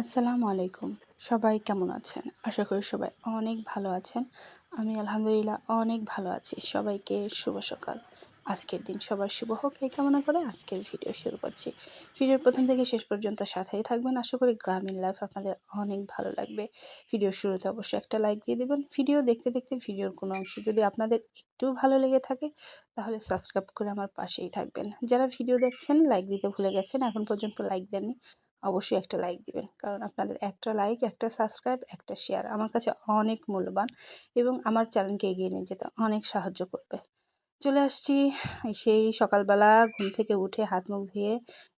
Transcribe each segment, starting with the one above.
আসসালামু আলাইকুম। সবাই কেমন আছেন? আশা করি সবাই অনেক ভালো আছেন। আমি আলহামদুলিল্লাহ অনেক ভালো আছি। সবাইকে শুভ সকাল। আজকের দিন সবার শুভ হোক, এই কামনা করে আজকের ভিডিও শুরু করছি। ভিডিওর প্রথম থেকে শেষ পর্যন্ত সাথেই থাকবেন। আশা করি গ্রামীণ লাইফ আপনাদের অনেক ভালো লাগবে। ভিডিও শুরুতে অবশ্যই একটা লাইক দিয়ে দেবেন। ভিডিও দেখতে দেখতে ভিডিওর কোনো অংশ যদি আপনাদের একটু ভালো লেগে থাকে, তাহলে সাবস্ক্রাইব করে আমার পাশেই থাকবেন। যারা ভিডিও দেখছেন, লাইক দিতে ভুলে গেছেন, এখন পর্যন্ত লাইক দেননি অবশ্যই একটা লাইক দিবেন। কারণ আপনাদের একটা লাইক একটা সাবস্ক্রাইব একটা শেয়ার আমার কাছে অনেক মূল্যবান এবং আমার চ্যানেলকে এগিয়ে নিয়ে যেতে অনেক সাহায্য করবে। চলে আসছি সেই সকালবেলা ঘুম থেকে উঠে হাত মুখ ধুয়ে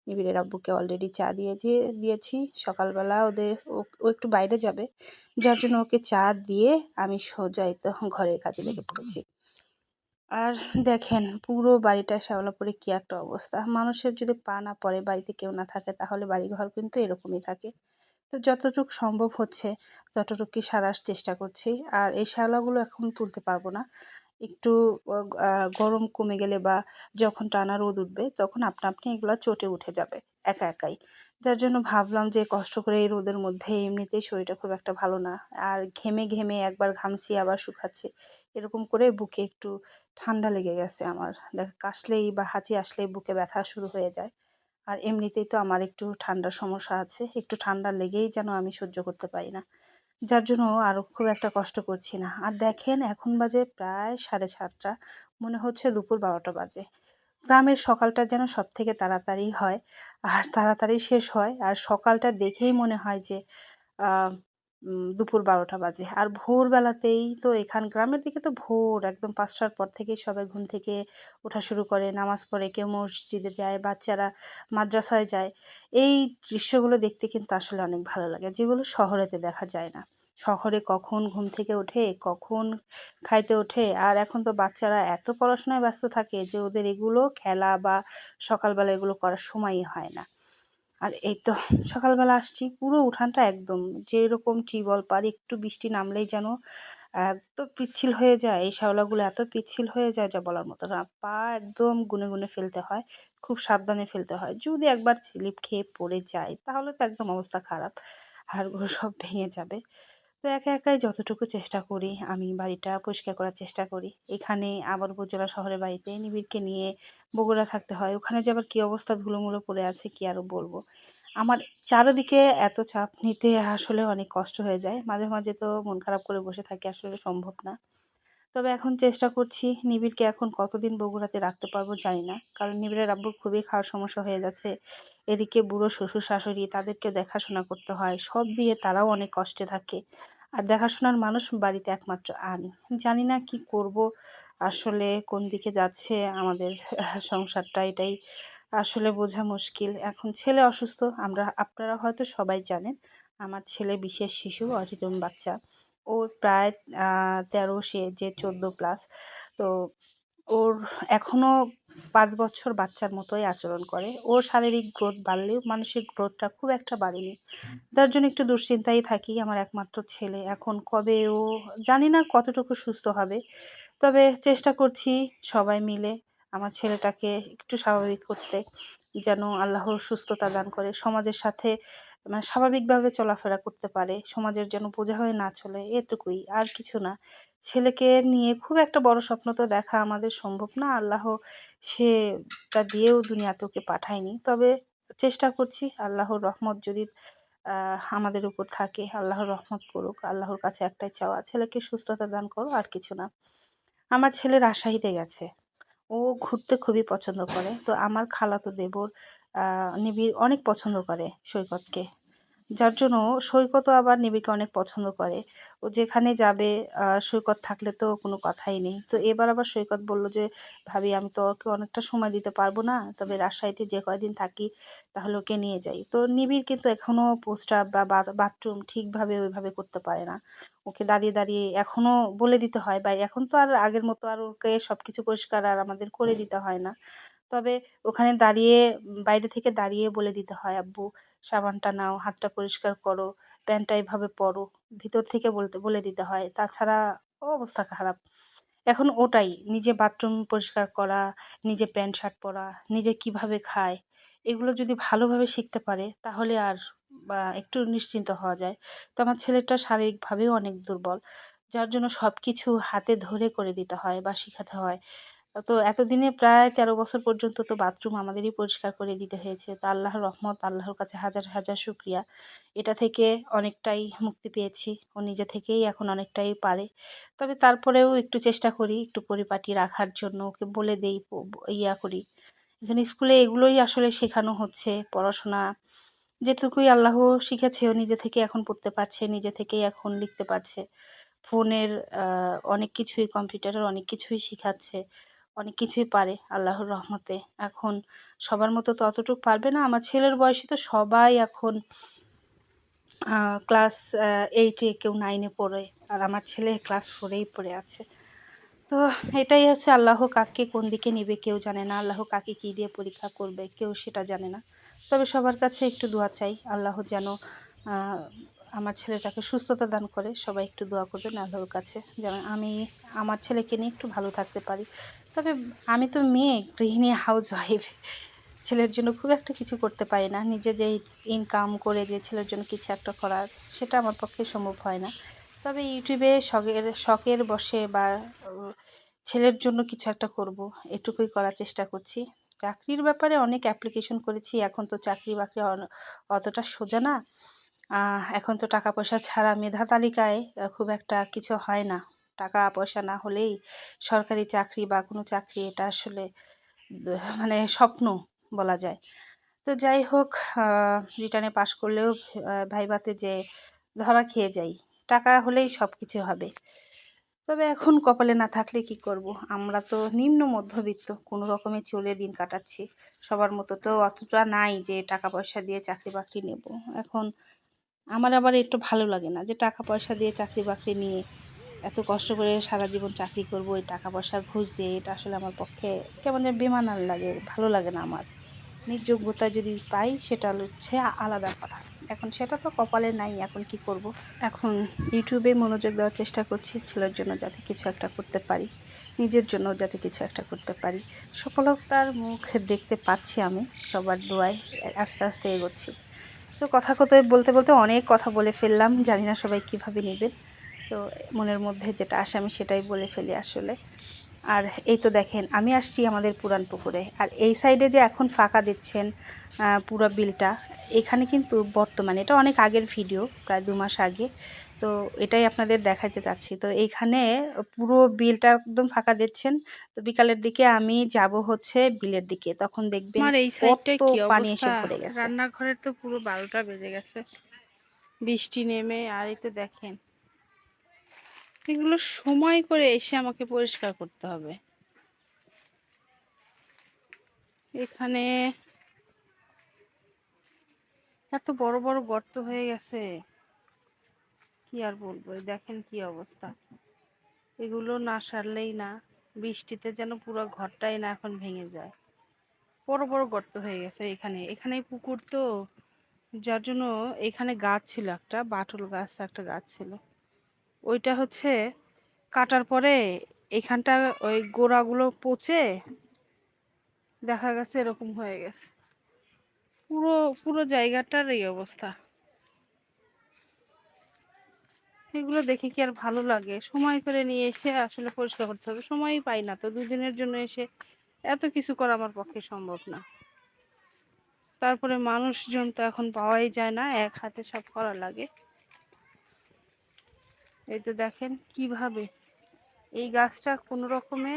নিবিড়ের আব্বুকে অলরেডি চা দিয়েছি দিয়েছি। সকালবেলা ওদের ও একটু বাইরে যাবে। যার জন্য ওকে চা দিয়ে আমি সোজাই তো ঘরের কাজে লেগে পড়েছি। আর দেখেন, পুরো বাড়িটা শ্যাওলাপুরে কী একটা অবস্থা। মানুষের যদি পা না পড়ে, বাড়িতে কেউ না থাকে, তাহলে বাড়িঘর কিন্তু এরকমই থাকে। তো যতটুকু সম্ভব হচ্ছে ততটুকুই সারার চেষ্টা করছি। আর এই শ্যাওলাগুলো এখন তুলতে পারব না। একটু গরম কমে গেলে বা যখন টানা রোদ উঠবে, তখন আপনা আপনি এগুলো চটে উঠে যাবে, একা একাই। যার জন্য ভাবলাম যে কষ্ট করে এই রোদের মধ্যে এমনিতেই শরীরটা খুব একটা ভালো না। আর ঘেমে ঘেমে একবার ঘামছি, আবার শুকাচ্ছে। এরকম করে বুকে একটু ঠান্ডা লেগে গেছে আমার। দেখ, কাশলেই বা হাঁচি আসলেই বুকে ব্যথা শুরু হয়ে যায়। আর এমনিতেই তো আমার একটু ঠান্ডার সমস্যা আছে। একটু ঠান্ডা লেগেই যেন আমি সহ্য করতে পারি না। যার জন্য আরও খুব একটা কষ্ট করছি না। আর দেখেন, এখন বাজে প্রায় সাড়ে সাতটা। মনে হচ্ছে দুপুর বারোটা বাজে। গ্রামের সকালটা যেন সব থেকে তাড়াতাড়ি হয় আর তাড়াতাড়ি শেষ হয়। আর সকালটা দেখেই মনে হয় যে দুপুর বারোটা বাজে। আর ভোরবেলাতেই তো এখান, গ্রামের দিকে তো ভোর, একদম পাঁচটার পর থেকেই সবাই ঘুম থেকে ওঠা শুরু করে, নামাজ পড়ে, কেউ মসজিদে যায়, বাচ্চারা মাদ্রাসায় যায়। এই দৃশ্যগুলো দেখতে কিন্তু আসলে অনেক ভালো লাগে, যেগুলো শহরেতে দেখা যায় না। শহরে কখন ঘুম থেকে ওঠে, কখন খাইতে ওঠে? আর এখন তো বাচ্চারা এত পড়াশোনায় ব্যস্ত থাকে যে ওদের এগুলো খেলা বা সকালবেলা এগুলো করার সময়ই হয় না। আর এই তো সকালবেলা আসছি, পুরো উঠানটা একদম যেরকম টিউবওয়েল পার একটু বৃষ্টি নামলেই যেন, এত পিচ্ছিল হয়ে যায়, এই শ্যাওলাগুলো এত পিচ্ছিল হয়ে যায় যা বলার মতো না। পা একদম গুনে গুনে ফেলতে হয়, খুব সাবধানে ফেলতে হয়। যদি একবার স্লিপ খেয়ে পড়ে যায় তাহলে তো একদম অবস্থা খারাপ হাড়গুলো সব ভেঙে যাবে। তো একা একাই যতটুকু চেষ্টা করি, আমি বাড়িটা পরিষ্কার করার চেষ্টা করি। এখানে আবার উপজেলা শহরের বাড়িতে নিবিড়কে নিয়ে বগুড়া থাকতে হয়। ওখানে যে আবার কী অবস্থা, ধুলোমুলো পড়ে আছে, কি আরও বলব? আমার চারোদিকে এত চাপ নিতে আসলে অনেক কষ্ট হয়ে যায়। মাঝে মাঝে তো মন খারাপ করে বসে থাকি, আসলে সম্ভব না। তবে এখন চেষ্টা করছি নিবিড়কে এখন কতদিন বগুড়াতে রাখতে পারব জানি না। কারণ নিবিড়ের আব্বুর খুবই খাওয়ার সমস্যা হয়ে যাচ্ছে। এদিকে বুড়ো শ্বশুর শাশুড়ি তাদেরকে দেখাশোনা করতে হয়। সব দিয়ে তারাও অনেক কষ্টে থাকে। আর দেখাশোনার মানুষ বাড়িতে একমাত্র আমি। জানি না কি করব, আসলে কোন দিকে যাচ্ছে আমাদের সংসারটা এটাই আসলে বোঝা মুশকিল। এখন ছেলে অসুস্থ, আমরা, আপনারা হয়তো সবাই জানেন, আমার ছেলে বিশেষ শিশু, অটিজম বাচ্চা। ও প্রায় তেরো, সে যে চোদ্দ প্লাস তো ওর এখনও পাঁচ বছর বাচ্চার মতোই আচরণ করে। ওর শারীরিক গ্রোথ বাড়লেও মানসিক গ্রোথটা খুব একটা বাড়েনি। তার জন্য একটু দুশ্চিন্তায় থাকি আমার একমাত্র ছেলে। এখন কবে ও জানি না কতটুকু সুস্থ হবে। তবে চেষ্টা করছি সবাই মিলে আমার ছেলেটাকে একটু স্বাভাবিক করতে, যেন আল্লাহর সুস্থতা দান করে। সমাজের সাথে মানে স্বাভাবিকভাবে চলাফেরা করতে পারে, সমাজের যেন বোঝা হয়ে না চলে, এটুকুই। আর কিছু না। ছেলেকে নিয়ে খুব একটা বড় স্বপ্ন তো দেখা আমাদের সম্ভব না। আল্লাহ সেটা দিয়েও দুনিয়াতে ওকে পাঠায়নি। তবে চেষ্টা করছি আল্লাহর রহমত যদি আমাদের উপর থাকে, আল্লাহর রহমত করুক, আল্লাহর কাছে একটাই চাওয়া, ছেলেকে সুস্থতা দান করো, আর কিছু না। আমার ছেলে রাজশাহীতে গেছে। ও ঘুরতে খুবই পছন্দ করে। তো আমার খালাতো দেবর নিবিড় অনেক পছন্দ করে সৈকতকে। যার জন্য সৈকতও আবার নিবিড়কে অনেক পছন্দ করে। ও যেখানে যাবে সৈকত থাকলে তো কোনো কথাই নেই। তো এবার আবার সৈকত বলল যে, ভাবি, আমি তো ওকে অনেকটা সময় দিতে পারব না। তবে রাজশাহীতে যে কয়দিন থাকি, তাহলে ওকে নিয়ে যাই। তো নিবিড় কিন্তু এখনও পোস্টার বা বাথরুম ঠিকভাবে ওইভাবে করতে পারে না। ওকে দাঁড়িয়ে দাঁড়িয়ে এখনও বলে দিতে হয় বা এখন তো আর আগের মতো আর ওকে সব কিছু পরিষ্কার আর আমাদের করে দিতে হয় না। তবে ওখানে দাঁড়িয়ে, বাইরে থেকে দাঁড়িয়ে বলে দিতে হয়, আব্বু সাবানটা নাও, হাতটা পরিষ্কার করো, প্যান্টটা এভাবে পরো। ভিতর থেকে বলতে, বলে দিতে হয়। তাছাড়া অবস্থা খারাপ। এখন ওটাই, নিজে বাথরুম পরিষ্কার করা, নিজে প্যান্ট শার্ট পরা, নিজে কীভাবে খায়, এগুলো যদি ভালোভাবে শিখতে পারে, তাহলে আর, বা একটু নিশ্চিন্ত হওয়া যায়। তো আমার ছেলেটা শারীরিকভাবেও অনেক দুর্বল, যার জন্য সব কিছু হাতে ধরে করে দিতে হয় বা শেখাতে হয়। তো এতদিনে প্রায় তেরো বছর পর্যন্ত তো বাথরুম আমাদেরই পরিষ্কার করে দিতে হয়েছে। তো আল্লাহর রহমত, আল্লাহর কাছে হাজার হাজার শুক্রিয়া। এটা থেকে অনেকটাই মুক্তি পেয়েছি। ও নিজে থেকেই এখন অনেকটাই পারে। তবে তারপরেও একটু চেষ্টা করি, একটু পরিপাটি রাখার জন্য। ওকে বলে দেই ইয়া করি। এখানে স্কুলে এগুলোই আসলে শেখানো হচ্ছে, পড়াশোনা। যেটুকুই আল্লাহ শিখেছে, ও নিজে থেকে এখন পড়তে পারছে, নিজে থেকেই এখন লিখতে পারছে। ফোনের অনেক কিছুই, কম্পিউটারের অনেক কিছুই শিখাচ্ছে। অনেক কিছুই পারে আল্লাহর রহমতে। এখন সবার মতো ততটুকু পারবে না। আমার ছেলের বয়সে তো সবাই এখন ক্লাস এইটে কেউ নাইনে পড়ে আর আমার ছেলে ক্লাস ফোরেই পড়ে আছে। তো এটাই হচ্ছে আল্লাহ কাকে কোন দিকে নিবে কেউ জানে না। আল্লাহ কাকে কী দিয়ে পরীক্ষা করবে কেউ সেটা জানে না। তবে সবার কাছে একটু দোয়া চাই আল্লাহ যেন আমার ছেলেটাকে সুস্থতা দান করে সবাই একটু দোয়া করবেন আল্লাহর কাছে, যেন আমি আমার ছেলেকে নিয়ে একটু ভালো থাকতে পারি। তবে আমি তো মেয়ে, গৃহিণী হাউস ওয়াইফ ছেলের জন্য খুব একটা কিছু করতে পারি না। নিজে যেই ইনকাম করে যে ছেলের জন্য কিছু একটা করার, সেটা আমার পক্ষে সম্ভব হয় না। তবে ইউটিউবে শখের শখের বসে বা, ছেলের জন্য কিছু একটা করব, এটুকুই করার চেষ্টা করছি। চাকরির ব্যাপারে অনেক অ্যাপ্লিকেশন করেছি, এখন তো চাকরি বাকরি অতটা সোজা না। এখন তো টাকা পয়সা ছাড়া মেধা তালিকায় খুব একটা কিছু হয় না। টাকা পয়সা না হলেই সরকারি চাকরি বা কোনো চাকরি এটা আসলে মানে স্বপ্ন বলা যায়। তো যাই হোক রিটার্নে পাশ করলেও ভাইবাতে যে ধরা খেয়ে যাই, টাকা হলেই সব কিছু হবে। তবে এখন কপালে না থাকলে কি করব? আমরা তো নিম্ন মধ্যবিত্ত, কোনো রকমে চলে দিন কাটাচ্ছি। সবার মতো তো অতটা নাই যে টাকা পয়সা দিয়ে চাকরি বাকরি নেব। এখন আমার আবার একটু ভালো লাগে না যে টাকা পয়সা দিয়ে চাকরি বাকরি নিয়ে এত কষ্ট করে সারা জীবন চাকরি করব ওই টাকা পয়সা ঘুষ দিয়ে, এটা আসলে আমার পক্ষে কেমন যেন বেমানার লাগে, ভালো লাগে না আমার। নিজ যোগ্যতা যদি পাই, সেটা হচ্ছে আলাদা কথা। এখন সেটা তো কপালে নাই, এখন কি করব। এখন ইউটিউবে মনোযোগ দেওয়ার চেষ্টা করছি, ছেলের জন্য যাতে কিছু একটা করতে পারি, নিজের জন্য যাতে কিছু একটা করতে পারি। সফলতার মুখ দেখতে পাচ্ছি আমি, সবার দোয়ায় আস্তে আস্তে এগোচ্ছি। তো কথা কথা বলতে বলতে অনেক কথা বলে ফেললাম। জানি না সবাই কীভাবে নেবেন। তো মনের মধ্যে যেটা আসে আমি সেটাই বলে ফেলি আসলে। আর এই তো দেখেন, আমি আসছি আমাদের পুরান পুকুরে। আর এই সাইডে যে এখন ফাঁকা দিচ্ছেন পুরো বিলটা। এখানে কিন্তু বর্তমানে এটা অনেক আগের ভিডিও প্রায় দু মাস আগে। তো এটাই আপনাদের দেখাতে চাচ্ছি। তো এইখানে পুরো বিলটা একদম ফাঁকা দিচ্ছেন। তো বিকালের দিকে আমি যাব হচ্ছে বিলের দিকে। তখন দেখবেন এই সাইডটা কি পানি এসে ভরে গেছে। রান্নাঘরের তো পুরো বারোটা বেজে গেছে। বৃষ্টি নেমে আর এই তো দেখেন। এগুলো সময় করে এসে আমাকে পরিষ্কার করতে হবে। এখানে এত বড় বড় গর্ত হয়ে গেছে। কি আর বলব? দেখেন কি অবস্থা। এগুলো না সারলেই না, বৃষ্টিতে যেন পুরো ঘরটাই না এখন ভেঙে যায়। বড় বড় গর্ত হয়ে গেছে এখানে। এখানে পুকুর তো। যার জন্য এখানে গাছ ছিল একটা, বাটল গাছ একটা গাছ ছিল। ওইটা হচ্ছে কাটার পরে এখানটা ওই গোড়াগুলো পচে দেখা গেছে এরকম হয়ে গেছে। পুরো পুরো জায়গাটার এই অবস্থা। এগুলো দেখে কি আর ভালো লাগে? সময় করে নিয়ে এসে আসলে পরিষ্কার করতে হবে। সময়ই পাই না তো, দুদিনের জন্য এসে এত কিছু করা আমার পক্ষে সম্ভব না। তারপরে মানুষজন তো এখন পাওয়াই যায় না, এক হাতে সব করা লাগে। এই তো দেখেন কীভাবে এই গাছটা কোনো রকমে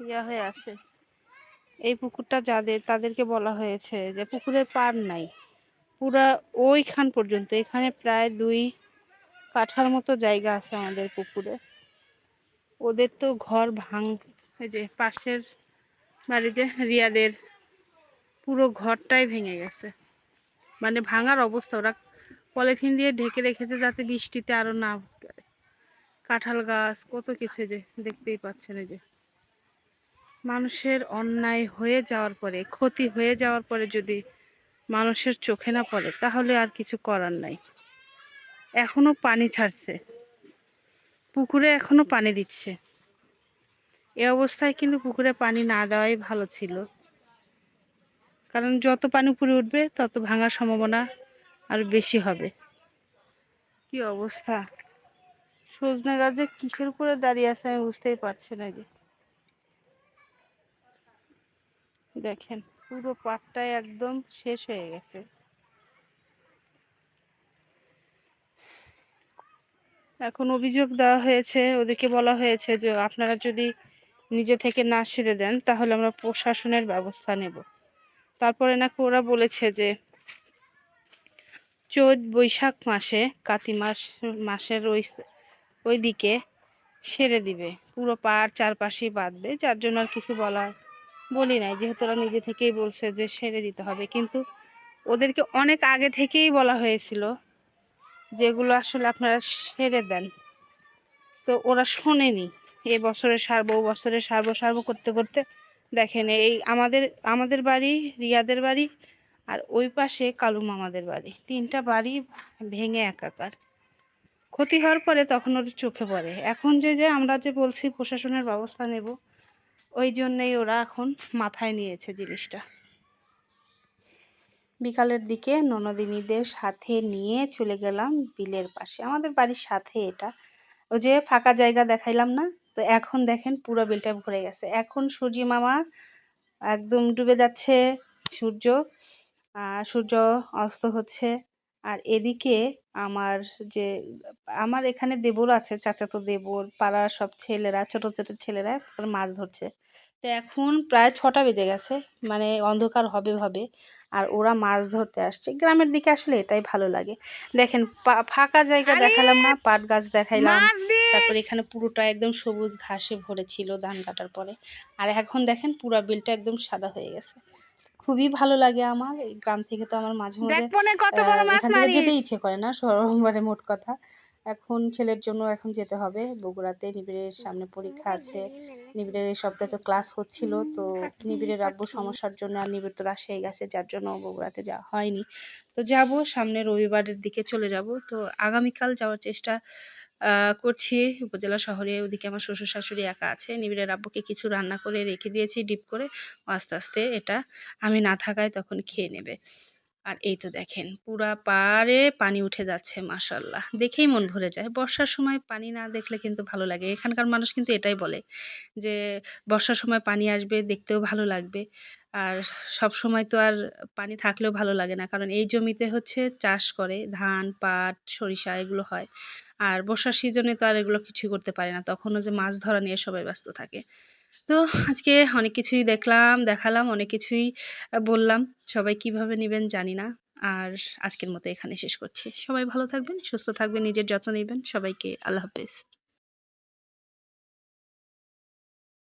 ইয়া হয়ে আছে। এই পুকুরটা যাদের, তাদেরকে বলা হয়েছে যে পুকুরের পার নাই। পুরা ওইখান পর্যন্ত, এখানে প্রায় দুই কাঠার মতো জায়গা আছে আমাদের পুকুরে। ওদের তো ঘর ভাঙ যে পাশের বাড়ি যে রিয়াদের, পুরো ঘরটাই ভেঙে গেছে। মানে ভাঙার অবস্থা, ওরা পলিথিন দিয়ে ঢেকে রেখেছে যাতে বৃষ্টিতে আরও না কাঁঠাল গাছ, কত কিছু যে দেখতেই পাচ্ছেন এই যে। মানুষের অন্যায় হয়ে যাওয়ার পরে, ক্ষতি হয়ে যাওয়ার পরে যদি মানুষের চোখে না পড়ে, তাহলে আর কিছু করার নাই। এখনও পানি ছাড়ছে। পুকুরে এখনও পানি দিচ্ছে। এ অবস্থায় কিন্তু পুকুরে পানি না দেওয়াই ভালো ছিল। কারণ যত পানি উপরে উঠবে, তত ভাঙার সম্ভাবনা আর বেশি হবে। কি অবস্থা? সজনে গাছে কিসের উপরে দাঁড়িয়ে আছে আমি বুঝতেই পারছি না যে। দেখেন, পুরো পাটটাই একদম শেষ হয়ে গেছে। এখন অভিযোগ দেওয়া হয়েছে, ওদেরকে বলা হয়েছে যে আপনারা যদি নিজে থেকে না সেরে দেন, তাহলে আমরা প্রশাসনের ব্যবস্থা নেব। তারপরে নাকি ওরা বলেছে যে চৈত বৈশাখ মাসে, কাতি মাস, মাসের ওই ওই দিকে সেরে দিবে। পুরো পাড় চারপাশেই বাঁধবে, যার জন্য আর কিছু বলা বলি নাই, যেহেতু ওরা নিজে থেকেই বলছে যে সেরে দিতে হবে। কিন্তু ওদেরকে অনেক আগে থেকেই বলা হয়েছিল যেগুলো আসলে আপনারা সেরে দেন। তো ওরা শোনেনি এ বছরে সারবো, ও বছরে সারবো সারবো করতে করতে দেখেন এই আমাদের আমাদের বাড়ি, রিয়াদের বাড়ি আর ওই পাশে কালু মামাদের বাড়ি। তিনটা বাড়ি ভেঙে একাকার। ক্ষতি হওয়ার পরে তখন ওর চোখে পড়ে। এখন যে যে আমরা যে বলছি প্রশাসনের ব্যবস্থা নেব ওই জন্যই ওরা এখন মাথায় নিয়েছে জিনিসটা। বিকালের দিকে ননদিনীদের সাথে নিয়ে চলে গেলাম বিলের পাশে। আমাদের বাড়ির সাথে এটা। ওই যে ফাঁকা জায়গা দেখাইলাম না? তো এখন দেখেন পুরো বিলটা ভরে গেছে। এখন সূর্য মামা একদম ডুবে যাচ্ছে সূর্য। সূর্য অস্ত হচ্ছে। আর এদিকে আমার যে আমার এখানে দেবর আছে চাচাতো দেবর পাড়ার সব ছেলেরা ছোট ছোট ছেলেরা মাছ ধরছে। তো এখন প্রায় ছটা বেজে গেছে মানে অন্ধকার হবে হবে আর ওরা মাছ ধরতে আসছে। গ্রামের দিকে আসলে এটাই ভালো লাগে। দেখেন পা- ফাঁকা জায়গা দেখালাম না পাট গাছ দেখাইলাম। তারপর এখানে পুরোটা একদম সবুজ ঘাসে ভরে ছিল ধান কাটার পরে। আর এখন দেখেন পুরা বিলটা একদম সাদা হয়ে গেছে। খুবই ভালো লাগে আমার। এই গ্রাম থেকে তো আমার মাঝে মাঝে এখান থেকে যেতে ইচ্ছে করে না সরবারে মোট কথা। এখন ছেলের জন্য এখন যেতে হবে। বগুড়াতে নিবিড়ের সামনে পরীক্ষা আছে। নিবিড়ের এই সপ্তাহে তো ক্লাস হচ্ছিল তো নিবিড়ের আব্বু সমস্যার জন্য আর নিবিড় তো রাজশাহী গেছে যার জন্য বগুড়াতে যাওয়া হয়নি। তো যাব সামনে রবিবারের দিকে চলে যাব। তো আগামীকাল যাওয়ার চেষ্টা করছি। উপজেলা শহরে ওদিকে আমার শ্বশুর শাশুড়ি একা আছে। নিবিড়ের আব্বুকে কিছু রান্না করে রেখে দিয়েছি, ডিপ করে। আস্তে আস্তে এটা আমি না থাকায় তখন খেয়ে নেবে। আর এই তো দেখেন, পুরা পাড়ে পানি উঠে যাচ্ছে, মাশাল্লাহ। দেখেই মন ভরে যায়। বর্ষার সময় পানি না দেখলে কিন্তু ভালো লাগে। এখানকার মানুষ কিন্তু এটাই বলে যে, বর্ষার সময় পানি আসবে, দেখতেও ভালো লাগবে। আর সব সময় তো আর পানি থাকলেও ভালো লাগে না। কারণ এই জমিতে হচ্ছে চাষ করে ধান, পাট, সরিষা এগুলো হয়। আর বর্ষার সিজনে তো আর এগুলো কিছুই করতে পারে না। তখনও যে মাছ ধরা নিয়ে সবাই ব্যস্ত থাকে। তো আজকে অনেক কিছুই দেখলাম, দেখালাম, অনেক কিছুই বললাম। সবাই কীভাবে নেবেন জানি না। আর আজকের মতো এখানে শেষ করছি। সবাই ভালো থাকবেন, সুস্থ থাকবেন, নিজের যত্ন নেবেন। সবাইকে আল্লাহ হাফেজ।